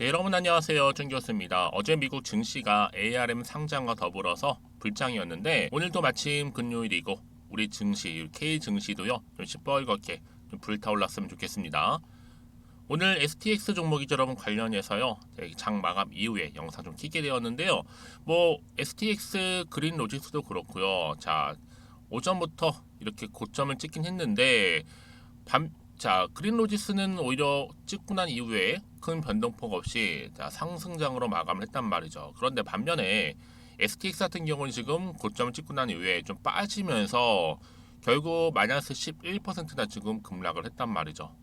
네, 여러분 안녕하세요. 준교수입니다. 어제 미국 증시가 ARM 상장과 더불어서 불장이었는데 오늘도 마침 금요일이고 우리 증시, K 증시도요 좀 시뻘겋게 좀 불타올랐으면 좋겠습니다. 오늘 STX 종목이죠 여러분 관련해서요 네, 장 마감 이후에 영상 좀 키게 되었는데요. 뭐 STX 그린 로직스도 그렇고요. 자 오전부터 이렇게 고점을 찍긴 했는데 밤 자, 그린 로지스는 오히려 찍고 난 이후에 큰 변동폭 없이 자, 상승장으로 마감을 했단 말이죠. 그런데 반면에 STX 같은 경우는 지금 고점을 찍고 난 이후에 좀 빠지면서 결국 마이너스 11%나 지금 급락을 했단 말이죠.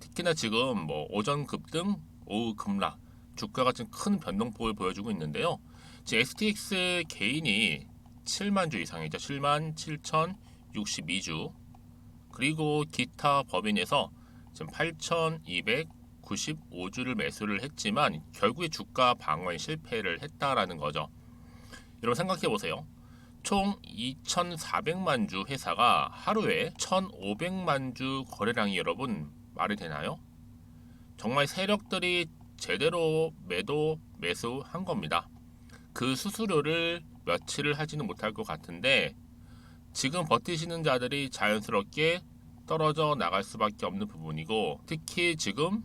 특히나 지금 뭐 오전 급등, 오후 급락, 주가가 지금 큰 변동폭을 보여주고 있는데요. 지금 STX 개인이 7만 주 이상이죠. 7만 7,062주. 그리고 기타 법인에서 지금 8,295주를 매수를 했지만 결국에 주가 방어에 실패를 했다라는 거죠. 여러분 생각해 보세요. 총 2,400만 주 회사가 하루에 1,500만 주 거래량이 여러분 말이 되나요? 정말 세력들이 제대로 매도 매수한 겁니다. 그 수수료를 며칠을 하지는 못할 것 같은데 지금 버티시는 자들이 자연스럽게 떨어져 나갈 수밖에 없는 부분이고 특히 지금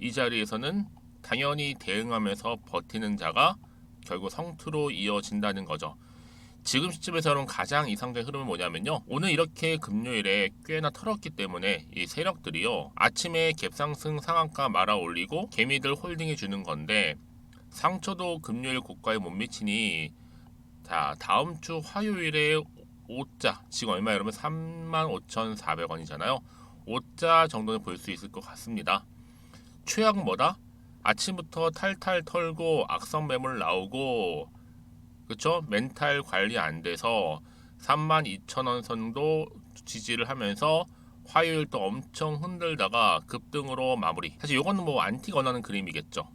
이 자리에서는 당연히 대응하면서 버티는 자가 결국 성투로 이어진다는 거죠. 지금 시점에서는 가장 이상적인 흐름은 뭐냐면요. 오늘 이렇게 금요일에 꽤나 털었기 때문에 이 세력들이요. 아침에 갭상승 상한가 말아 올리고 개미들 홀딩해 주는 건데 상처도 금요일 고가에 못 미치니 자 다음 주 화요일에 5자 지금 얼마? 여러분 35,400원이잖아요. 5자 정도는 볼 수 있을 것 같습니다. 최악 뭐다? 아침부터 탈탈 털고 악성 매물 나오고 그쵸? 멘탈 관리 안 돼서 32,000원 선도 지지를 하면서 화요일 또 엄청 흔들다가 급등으로 마무리. 사실 이거는 뭐 안티 건하는 그림이겠죠.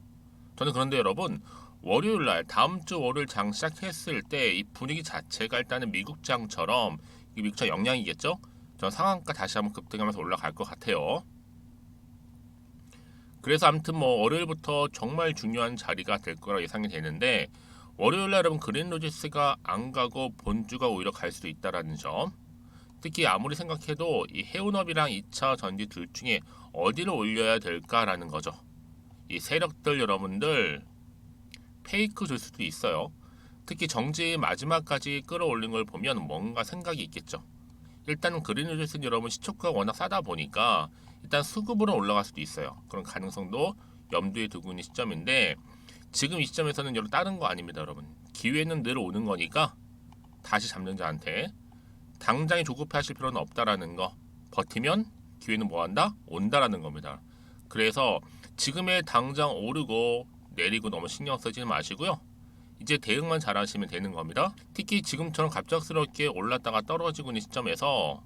저는 그런데 여러분 월요일 날 다음 주 월요일 장 시작했을 때 이 분위기 자체가 일단은 미국 장처럼 이 미국 장 영향이겠죠? 전 상한가 다시 한번 급등하면서 올라갈 것 같아요. 그래서 아무튼 뭐 월요일부터 정말 중요한 자리가 될 거라 예상이 되는데 월요일 날 여러분 그린 로지스가 안 가고 본주가 오히려 갈 수도 있다라는 점. 특히 아무리 생각해도 이 해운업이랑 2차 전지 둘 중에 어디를 올려야 될까라는 거죠. 이 세력들 여러분들 페이크 줄 수도 있어요. 특히 정지 마지막까지 끌어올린 걸 보면 뭔가 생각이 있겠죠. 일단 그린우즈는 여러분 시초가가 워낙 싸다 보니까 일단 수급으로 올라갈 수도 있어요. 그런 가능성도 염두에 두고 있는 시점인데 지금 이 시점에서는 여러분 다른 거 아닙니다, 여러분. 기회는 늘 오는 거니까 다시 잡는 자한테 당장에 조급해하실 필요는 없다라는 거. 버티면 기회는 뭐한다? 온다라는 겁니다. 그래서 지금의 당장 오르고 내리고 너무 신경 쓰지 마시고요. 이제 대응만 잘하시면 되는 겁니다. 특히 지금처럼 갑작스럽게 올랐다가 떨어지고 있는 시점에서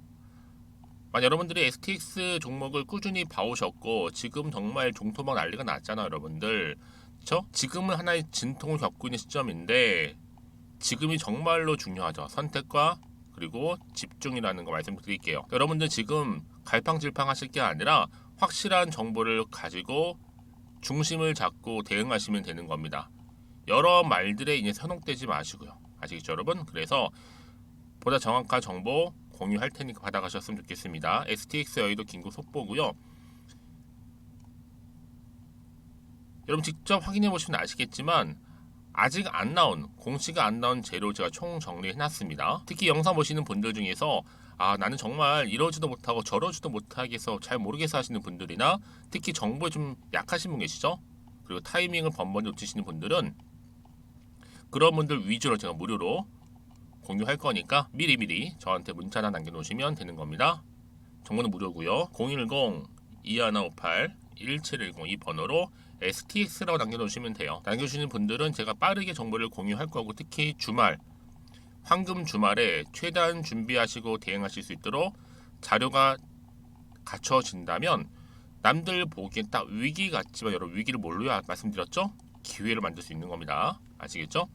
만약 여러분들이 STX 종목을 꾸준히 봐오셨고 지금 정말 종토막 난리가 났잖아요, 여러분들. 그렇죠? 지금은 하나의 진통을 겪고 있는 시점인데 지금이 정말로 중요하죠. 선택과 그리고 집중이라는 거 말씀드릴게요. 여러분들 지금 갈팡질팡 하실 게 아니라 확실한 정보를 가지고 중심을 잡고 대응하시면 되는 겁니다. 여러 말들에 이제 현혹되지 마시고요. 아시겠죠, 여러분? 그래서 보다 정확한 정보 공유할 테니까 받아가셨으면 좋겠습니다. STX 여의도 긴급 속보고요. 여러분 직접 확인해 보시면 아시겠지만 아직 안 나온 공시가 안 나온 재료 제가 총 정리해 놨습니다. 특히 영상 보시는 분들 중에서 아 나는 정말 이러지도 못하고 저러지도 못하겠어 잘 모르겠어 하시는 분들이나 특히 정보에 좀 약하신 분 계시죠? 그리고 타이밍을 번번이 놓치시는 분들은 그런 분들 위주로 제가 무료로 공유할 거니까 미리미리 저한테 문자나 남겨놓으시면 되는 겁니다. 정보는 무료고요. 010-2158-1710 이 번호로 STX라고 남겨놓으시면 돼요. 남겨주시는 분들은 제가 빠르게 정보를 공유할 거고 특히 주말 황금 주말에 최대한 준비하시고 대응하실 수 있도록 자료가 갖춰진다면 남들 보기엔 딱 위기 같지만 여러분 위기를 뭘로 말씀드렸죠? 기회를 만들 수 있는 겁니다. 아시겠죠?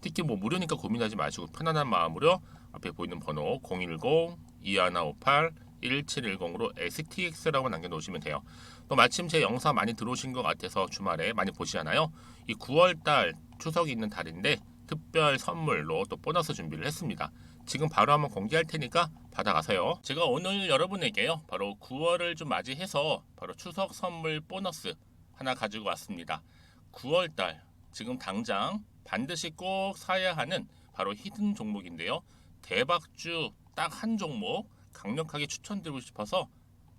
특히 뭐 무료니까 고민하지 마시고 편안한 마음으로 앞에 보이는 번호 010-2158 1710으로 STX라고 남겨놓으시면 돼요. 또 마침 제 영상 많이 들어오신 것 같아서 주말에 많이 보시잖아요. 이 9월달 추석이 있는 달인데 특별 선물로 또 보너스 준비를 했습니다. 지금 바로 한번 공개할 테니까 받아가세요. 제가 오늘 여러분에게요. 바로 9월을 좀 맞이해서 바로 추석 선물 보너스 하나 가지고 왔습니다. 9월달 지금 당장 반드시 꼭 사야 하는 바로 히든 종목인데요. 대박주 딱 한 종목 강력하게 추천드리고 싶어서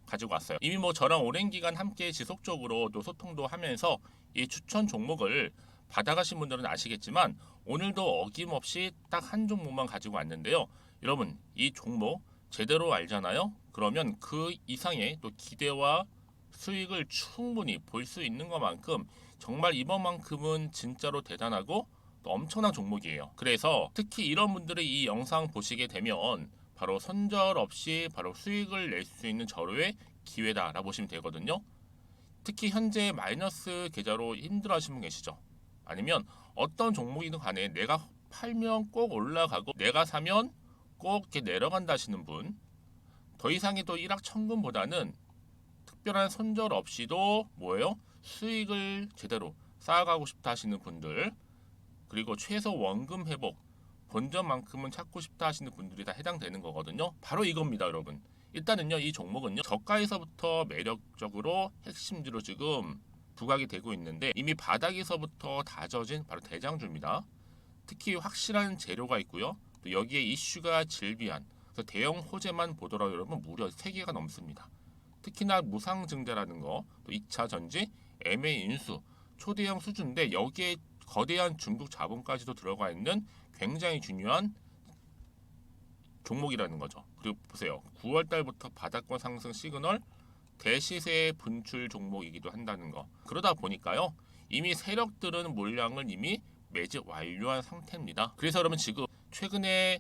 가지고 왔어요. 이미 뭐 저랑 오랜 기간 함께 지속적으로 또 소통도 하면서 이 추천 종목을 받아가신 분들은 아시겠지만 오늘도 어김없이 딱 한 종목만 가지고 왔는데요. 여러분 이 종목 제대로 알잖아요. 그러면 그 이상의 또 기대와 수익을 충분히 볼 수 있는 것만큼 정말 이번만큼은 진짜로 대단하고 또 엄청난 종목이에요. 그래서 특히 이런 분들이 이 영상 보시게 되면 바로 손절 없이 바로 수익을 낼 수 있는 절호의 기회다라고 보시면 되거든요. 특히 현재 마이너스 계좌로 힘들어하시는 분 계시죠? 아니면 어떤 종목이든 간에 내가 팔면 꼭 올라가고 내가 사면 꼭 이렇게 내려간다 하시는 분. 더 이상의 또 일확천금보다는 특별한 손절 없이도 뭐예요? 수익을 제대로 쌓아가고 싶다 하시는 분들 그리고 최소 원금 회복 본전만큼은 찾고 싶다 하시는 분들이 다 해당되는 거거든요. 바로 이겁니다, 여러분. 일단은요, 이 종목은요, 저가에서부터 매력적으로 핵심지로 지금 부각이 되고 있는데 이미 바닥에서부터 다져진 바로 대장주입니다. 특히 확실한 재료가 있고요. 또 여기에 이슈가 질비한 대형 호재만 보더라도 여러분 무려 3개가 넘습니다. 특히나 무상증자라는 거, 또 2차 전지, MA 인수, 초대형 수준인데 여기에 거대한 중국 자본까지도 들어가 있는 굉장히 중요한 종목이라는 거죠. 그리고 보세요. 9월 달부터 바닥권 상승 시그널 대시세 분출 종목이기도 한다는 거. 그러다 보니까요. 이미 세력들은 물량을 이미 매집 완료한 상태입니다. 그래서 여러분 지금 최근에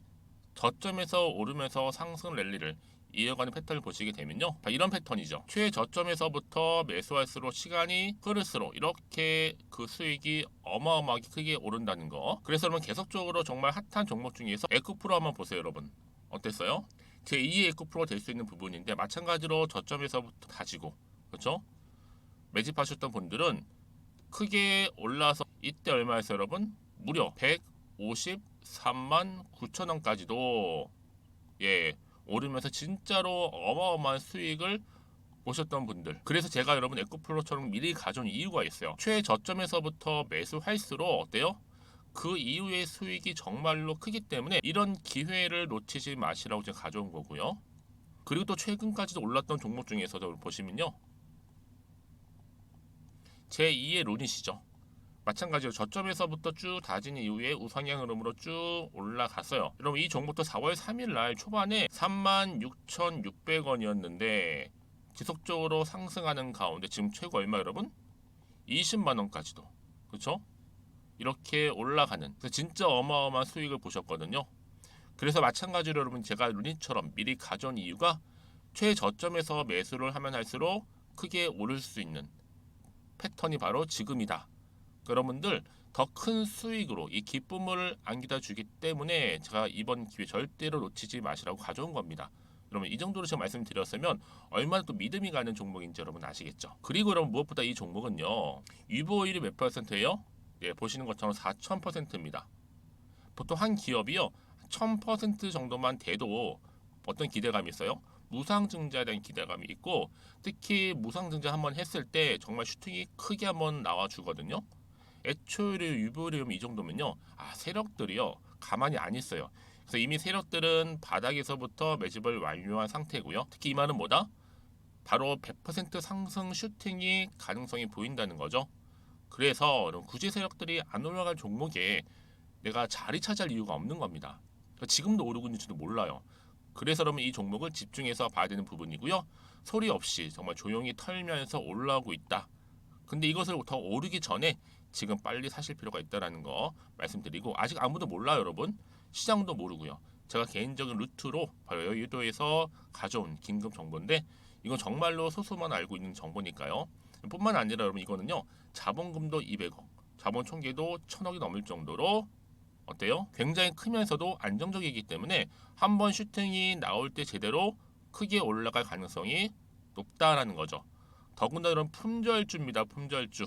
저점에서 오르면서 상승 랠리를 이어가는 패턴을 보시게 되면요. 다 이런 패턴이죠. 최저점에서부터 매수할수록 시간이 흐를수록 이렇게 그 수익이 어마어마하게 크게 오른다는 거. 그래서 여러분 계속적으로 정말 핫한 종목 중에서 에코프로 한번 보세요, 여러분. 어땠어요? 제 2의 에코프로가 될 수 있는 부분인데 마찬가지로 저점에서부터 다지고 그렇죠? 매집하셨던 분들은 크게 올라서 이때 얼마였어요, 여러분? 무려 153만 9천 원까지도 예 오르면서 진짜로 어마어마한 수익을 보셨던 분들. 그래서 제가 여러분 에코플로처럼 미리 가져온 이유가 있어요. 최저점에서부터 매수할수록 어때요? 그 이후의 수익이 정말로 크기 때문에 이런 기회를 놓치지 마시라고 제가 가져온 거고요. 그리고 또 최근까지도 올랐던 종목 중에서도 보시면요. 제2의 룬이시죠. 마찬가지로 저점에서부터 쭉 다진 이후에 우상향 흐름으로 쭉 올라갔어요. 여러분 이 종목도 4월 3일 날 초반에 36,600원이었는데 지속적으로 상승하는 가운데 지금 최고 얼마 여러분? 20만 원까지도. 그렇죠? 이렇게 올라가는 그래서 진짜 어마어마한 수익을 보셨거든요. 그래서 마찬가지로 여러분 제가 루니처럼 미리 가져온 이유가 최저점에서 매수를 하면 할수록 크게 오를 수 있는 패턴이 바로 지금이다. 여러분들 더 큰 수익으로 이 기쁨을 안겨다 주기 때문에 제가 이번 기회 절대로 놓치지 마시라고 가져온 겁니다. 여러분 이 정도로 제가 말씀드렸으면 얼마나 또 믿음이 가는 종목인지 여러분 아시겠죠? 그리고 여러분 무엇보다 이 종목은요 유보율이 몇 퍼센트예요? 예, 보시는 것처럼 4,000%입니다. 보통 한 기업이요 1,000% 정도만 돼도 어떤 기대감이 있어요? 무상증자에 대한 기대감이 있고 특히 무상증자 한번 했을 때 정말 슈팅이 크게 한번 나와 주거든요. 애초에 유보율이 이 정도면요. 아 세력들이요 가만히 안 있어요. 그래서 이미 세력들은 바닥에서부터 매집을 완료한 상태고요. 특히 이 말은 뭐다? 바로 100% 상승 슈팅이 가능성이 보인다는 거죠. 그래서 굳이 세력들이 안 올라갈 종목에 내가 자리 차지할 이유가 없는 겁니다. 지금도 오르고 있는지도 몰라요. 그래서 그러면 이 종목을 집중해서 봐야 되는 부분이고요. 소리 없이 정말 조용히 털면서 올라오고 있다. 근데 이것을 더 오르기 전에 지금 빨리 사실 필요가 있다라는 거 말씀드리고 아직 아무도 몰라요, 여러분. 시장도 모르고요. 제가 개인적인 루트로 바로 여의도에서 가져온 긴급 정보인데 이건 정말로 소수만 알고 있는 정보니까요. 뿐만 아니라 여러분 이거는요. 자본금도 200억, 자본 총계도 1000억이 넘을 정도로 어때요? 굉장히 크면서도 안정적이기 때문에 한 번 슈팅이 나올 때 제대로 크게 올라갈 가능성이 높다라는 거죠. 더군다나 이런 품절주입니다. 품절주.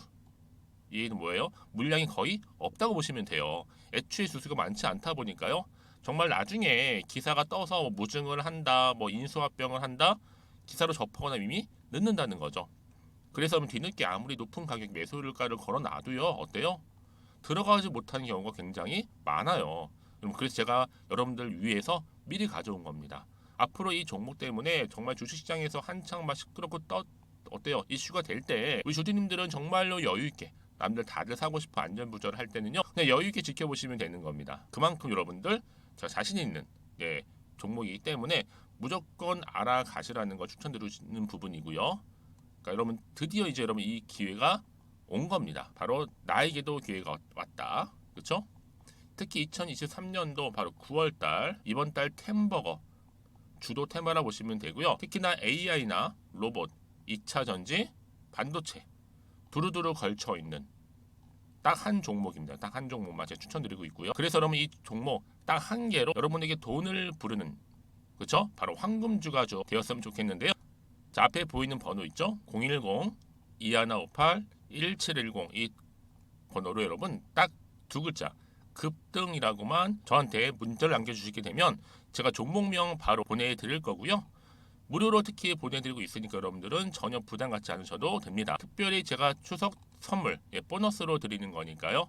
이는 뭐예요? 물량이 거의 없다고 보시면 돼요. 애초에 수수가 많지 않다 보니까요. 정말 나중에 기사가 떠서 뭐 무증을 한다, 뭐 인수합병을 한다, 기사로 접하거나 이미 늦는다는 거죠. 그래서 뒤늦게 아무리 높은 가격 매수가를 걸어놔도요, 어때요? 들어가지 못하는 경우가 굉장히 많아요. 그래서 제가 여러분들 위해서 미리 가져온 겁니다. 앞으로 이 종목 때문에 정말 주식시장에서 한창 막 시끄럽고 떠 어때요? 이슈가 될 때 우리 주주님들은 정말로 여유 있게 남들 다들 사고 싶어 안전부절 할 때는요 그냥 여유 있게 지켜보시면 되는 겁니다. 그만큼 여러분들 저 자신 있는 예, 종목이기 때문에 무조건 알아가시라는 거 추천드리는 부분이고요. 그러니까 여러분 드디어 이제 여러분 이 기회가 온 겁니다. 바로 나에게도 기회가 왔다. 그렇죠? 특히 2023년도 바로 9월달 이번 달 템버거 주도 테마라 보시면 되고요. 특히나 AI나 로봇, 2차 전지, 반도체 두루두루 걸쳐 있는 딱 한 종목입니다. 딱 한 종목만 제가 추천드리고 있고요. 그래서 여러분 이 종목 딱 한 개로 여러분에게 돈을 부르는 그렇죠? 바로 황금주가 죠 되었으면 좋겠는데요. 자 앞에 보이는 번호 있죠? 010 2158 1710 이 번호로 여러분 딱 두 글자 급등이라고만 저한테 문자를 남겨주시게 되면 제가 종목명 바로 보내드릴 거고요. 무료로 특히 보내드리고 있으니까 여러분들은 전혀 부담 갖지 않으셔도 됩니다. 특별히 제가 추석 선물 예, 보너스로 드리는 거니까요.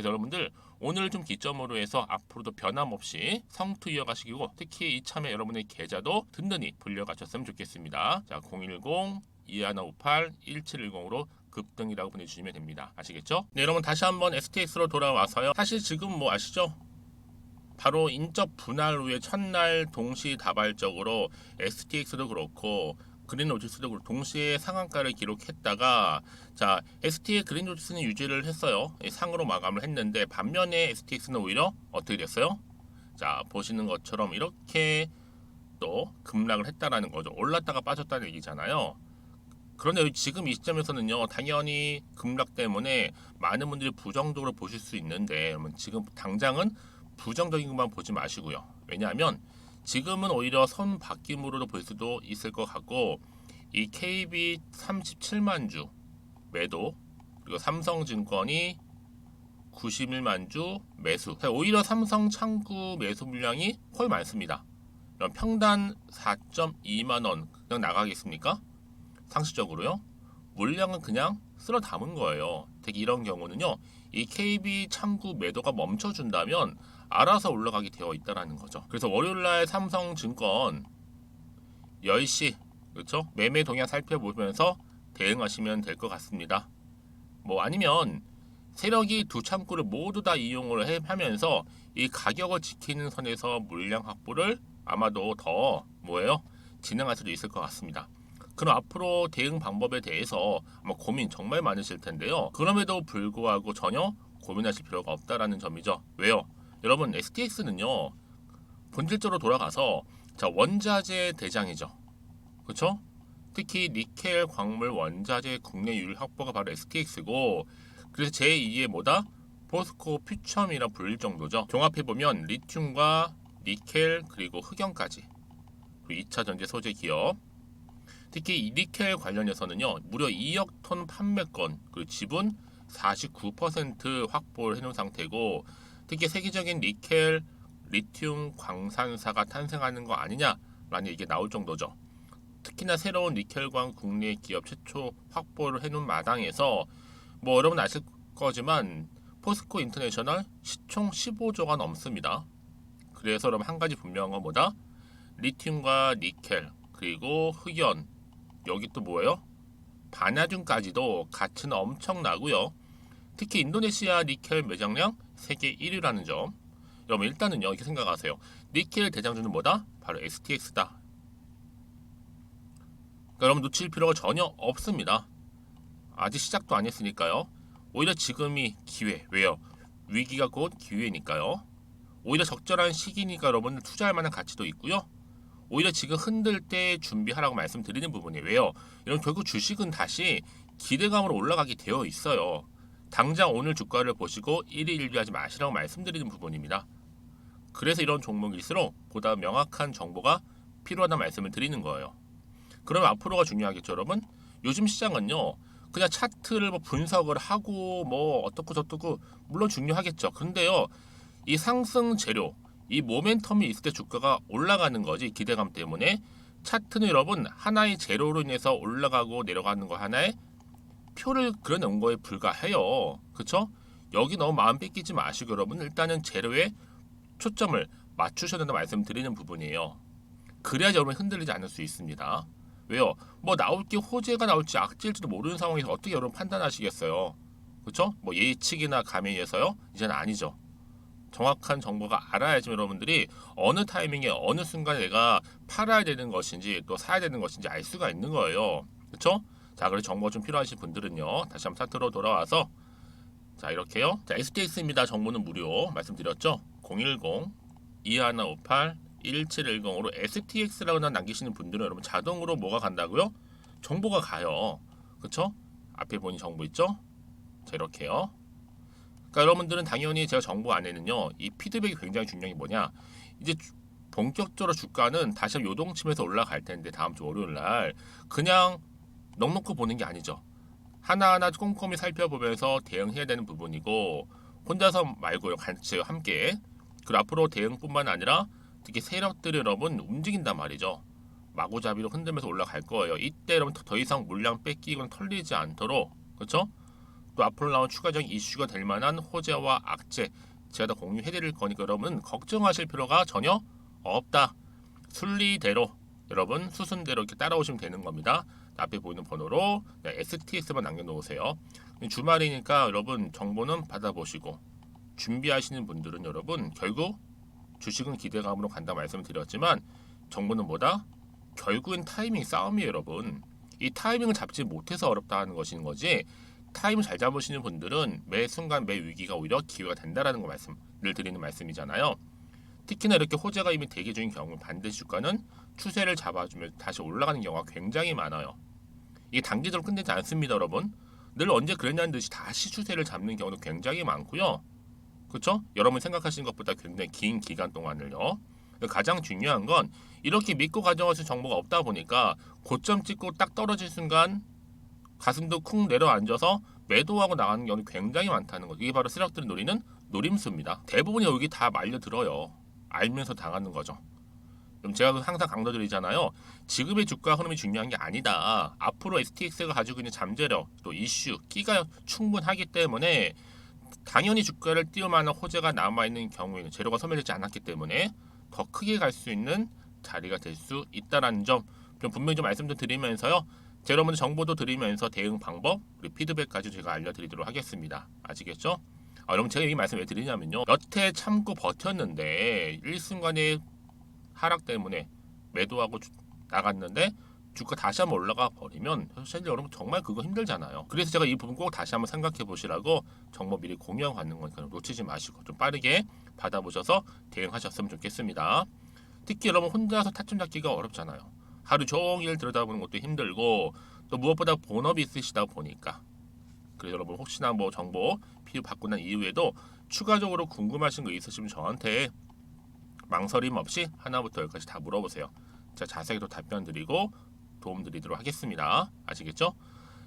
그래서 여러분들 오늘 좀 기점으로 해서 앞으로도 변함없이 성투 이어가시고 특히 이참에 여러분의 계좌도 든든히 불려가셨으면 좋겠습니다. 자, 010 2158 1710으로 급등이라고 보내주시면 됩니다. 아시겠죠? 네, 여러분 다시 한번 STX로 돌아와서요. 사실 지금 뭐 아시죠? 바로 인적 분할 후에 첫날 동시다발적으로 STX도 그렇고 그린 로지스도 그렇고 동시에 상한가를 기록했다가 자 ST의 그린 로지스는 유지를 했어요 상으로 마감을 했는데 반면에 STX는 오히려 어떻게 됐어요? 자 보시는 것처럼 이렇게 또 급락을 했다라는 거죠 올랐다가 빠졌다는 얘기잖아요 그런데 지금 이 시점에서는요 당연히 급락 때문에 많은 분들이 부정적으로 보실 수 있는데 여러분 지금 당장은 부정적인 것만 보지 마시고요. 왜냐하면 지금은 오히려 선 바뀜으로도 볼 수도 있을 것 같고 이 KB 37만 주 매도 그리고 삼성증권이 91만 주 매수 오히려 삼성 창구 매수 물량이 훨 많습니다. 그럼 평단 4.2만 원 그냥 나가겠습니까? 상식적으로요. 물량은 그냥 쓸어 담은 거예요. 특히 이런 경우는요. 이 KB 창구 매도가 멈춰준다면 알아서 올라가게 되어 있다라는 거죠. 그래서 월요일 날 삼성증권 10시 그렇죠? 매매 동향 살펴보면서 대응하시면 될 것 같습니다. 뭐 아니면 세력이 두 창구를 모두 다 이용을 해, 하면서 이 가격을 지키는 선에서 물량 확보를 아마도 더 뭐예요? 진행할 수도 있을 것 같습니다. 그럼 앞으로 대응 방법에 대해서 아마 고민 정말 많으실 텐데요. 그럼에도 불구하고 전혀 고민하실 필요가 없다라는 점이죠. 왜요? 여러분 STX는요 본질적으로 돌아가서 자 원자재 대장이죠. 그렇죠? 특히 니켈 광물 원자재 국내 유일 확보가 바로 STX고 그래서 제2의 뭐다 포스코 퓨첨이라 불릴 정도죠. 종합해 보면 리튬과 니켈 그리고 흑연까지 그리고 2차 전지 소재 기업 특히 이 니켈 관련해서는요 무려 2억 톤 판매권 그리고 지분 49% 확보를 해놓은 상태고 특히 세계적인 니켈, 리튬 광산사가 탄생하는 거 아니냐라는 얘기 나올 정도죠. 특히나 새로운 니켈광 국내 기업 최초 확보를 해놓은 마당에서 뭐 여러분 아실 거지만 포스코 인터내셔널 시총 15조가 넘습니다. 그래서 여러분 한 가지 분명한 건 뭐다? 리튬과 니켈 그리고 흑연 여기 또 뭐예요? 반야준까지도 가치는 엄청나고요. 특히 인도네시아 니켈 매장량 세계 1위라는 점. 여러분 일단은요 이렇게 생각하세요. 니켈 대장주는 뭐다? 바로 STX다. 그러니까 여러분 놓칠 필요가 전혀 없습니다. 아직 시작도 안 했으니까요. 오히려 지금이 기회. 왜요? 위기가 곧 기회니까요. 오히려 적절한 시기니까 여러분들 투자할 만한 가치도 있고요. 오히려 지금 흔들 때 준비하라고 말씀드리는 부분이에요. 왜요? 이런 결국 주식은 다시 기대감으로 올라가게 되어 있어요. 당장 오늘 주가를 보시고 1위 1비하지 마시라고 말씀드리는 부분입니다. 그래서 이런 종목일수록 보다 명확한 정보가 필요하다는 말씀을 드리는 거예요. 그럼 앞으로가 중요하겠죠, 여러분? 요즘 시장은요. 그냥 차트를 뭐 분석을 하고 뭐 어떻고 저떻고 물론 중요하겠죠. 근데요. 이 상승 재료, 이 모멘텀이 있을 때 주가가 올라가는 거지 기대감 때문에 차트는 여러분 하나의 재료로 인해서 올라가고 내려가는 거 하나의 표를 그려놓은 거에 불과해요. 그쵸? 여기 너무 마음 뺏기지 마시고 여러분 일단은 재료에 초점을 맞추셔야 된다 말씀드리는 부분이에요. 그래야지 여러분 흔들리지 않을 수 있습니다. 왜요? 뭐 나올 게 호재가 나올지 악재일지도 모르는 상황에서 어떻게 여러분 판단하시겠어요? 그렇죠? 뭐 예측이나 감에 의해서요? 이제는 아니죠. 정확한 정보가 알아야지 여러분들이 어느 타이밍에 어느 순간에 내가 팔아야 되는 것인지 또 사야 되는 것인지 알 수가 있는 거예요. 그렇죠? 자, 그래서 정보가 좀 필요하신 분들은요. 다시 한번 차트로 돌아와서 자, 이렇게요. 자, STX입니다. 정보는 무료 말씀드렸죠? 010 2158 1710으로 STX라고 남기시는 분들은 여러분 자동으로 뭐가 간다고요? 정보가 가요. 그쵸? 앞에 보니 정보 있죠? 자 이렇게요. 그러니까 여러분들은 당연히 제가 정보 안에는요 이 피드백이 굉장히 중요한 게 뭐냐 이제 주- 본격적으로 주가는 다시 요동치면서 올라갈 텐데 다음 주 월요일 날 그냥 넉넉히 보는 게 아니죠. 하나하나 꼼꼼히 살펴보면서 대응해야 되는 부분이고 혼자서 말고요 같이 함께 그리고 앞으로 대응뿐만 아니라 특히 세력들이 여러분 움직인단 말이죠. 마구잡이로 흔들면서 올라갈 거예요. 이때 여러분 더 이상 물량 뺏기거나 털리지 않도록 그렇죠? 또 앞으로 나온 추가적인 이슈가 될 만한 호재와 악재 제가 다 공유해드릴 거니까 여러분 걱정하실 필요가 전혀 없다. 순리대로 여러분 수순대로 이렇게 따라오시면 되는 겁니다. 앞에 보이는 번호로 STS만 남겨놓으세요. 주말이니까 여러분 정보는 받아보시고 준비하시는 분들은 여러분 결국 주식은 기대감으로 간다 말씀을 드렸지만 정보는 뭐다? 결국엔 타이밍 싸움이에요, 여러분. 이 타이밍을 잡지 못해서 어렵다 하는 것인 거지. 타이밍 잘 잡으시는 분들은 매 순간 매 위기가 오히려 기회가 된다라는 거 말씀을 드리는 말씀이잖아요. 특히나 이렇게 호재가 이미 대기 중인 경우 반드시 주가는 추세를 잡아주면 다시 올라가는 경우가 굉장히 많아요. 이게 단기적으로 끝내지 않습니다, 여러분. 늘 언제 그랬냐는 듯이 다시 추세를 잡는 경우도 굉장히 많고요. 그렇죠? 여러분 생각하시는 것보다 굉장히 긴 기간 동안을요. 가장 중요한 건 이렇게 믿고 가져가실 정보가 없다 보니까 고점 찍고 딱 떨어질 순간 가슴도 쿵 내려앉아서 매도하고 나가는 경우는 굉장히 많다는 거. 이게 바로 세력들이 노리는 노림수입니다. 대부분이 여기 다 말려 들어요. 알면서 당하는 거죠. 그럼 제가 항상 강조드리잖아요. 지금의 주가 흐름이 중요한 게 아니다. 앞으로 STX가 가지고 있는 잠재력, 또 이슈, 끼가 충분하기 때문에 당연히 주가를 띄울 만한 호재가 남아 있는 경우에는 재료가 소멸되지 않았기 때문에 더 크게 갈 수 있는 자리가 될 수 있다라는 점 좀 분명히 좀 말씀 좀 드리면서요. 제 여러분들 정보도 드리면서 대응 방법 그리고 피드백까지 제가 알려드리도록 하겠습니다. 아시겠죠? 아, 여러분 제가 이 말씀 왜 드리냐면요. 여태 참고 버텼는데 일순간에 하락 때문에 매도하고 주- 나갔는데 주가 다시 한번 올라가 버리면 사실 여러분 정말 그거 힘들잖아요. 그래서 제가 이 부분 꼭 다시 한번 생각해 보시라고 정보 미리 공유하고 받는 거니까 놓치지 마시고 좀 빠르게 받아보셔서 대응하셨으면 좋겠습니다. 특히 여러분 혼자서 타점 잡기가 어렵잖아요. 하루 종일 들여다보는 것도 힘들고 또 무엇보다 본업이 있으시다 보니까 그래서 여러분 혹시나 뭐 정보 필요 받고 난 이후에도 추가적으로 궁금하신 거 있으시면 저한테 망설임 없이 하나부터 열까지 다 물어보세요. 자세하게 또 답변 드리고 도움 드리도록 하겠습니다. 아시겠죠?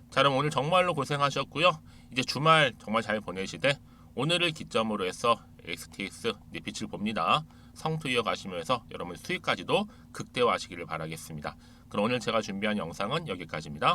자, 그럼 오늘 정말로 고생하셨고요. 이제 주말 정말 잘 보내시되 오늘을 기점으로 해서 XTX 이제 빛을 봅니다. 성투 이어가시면서 여러분 수익까지도 극대화하시기를 바라겠습니다. 그럼 오늘 제가 준비한 영상은 여기까지입니다.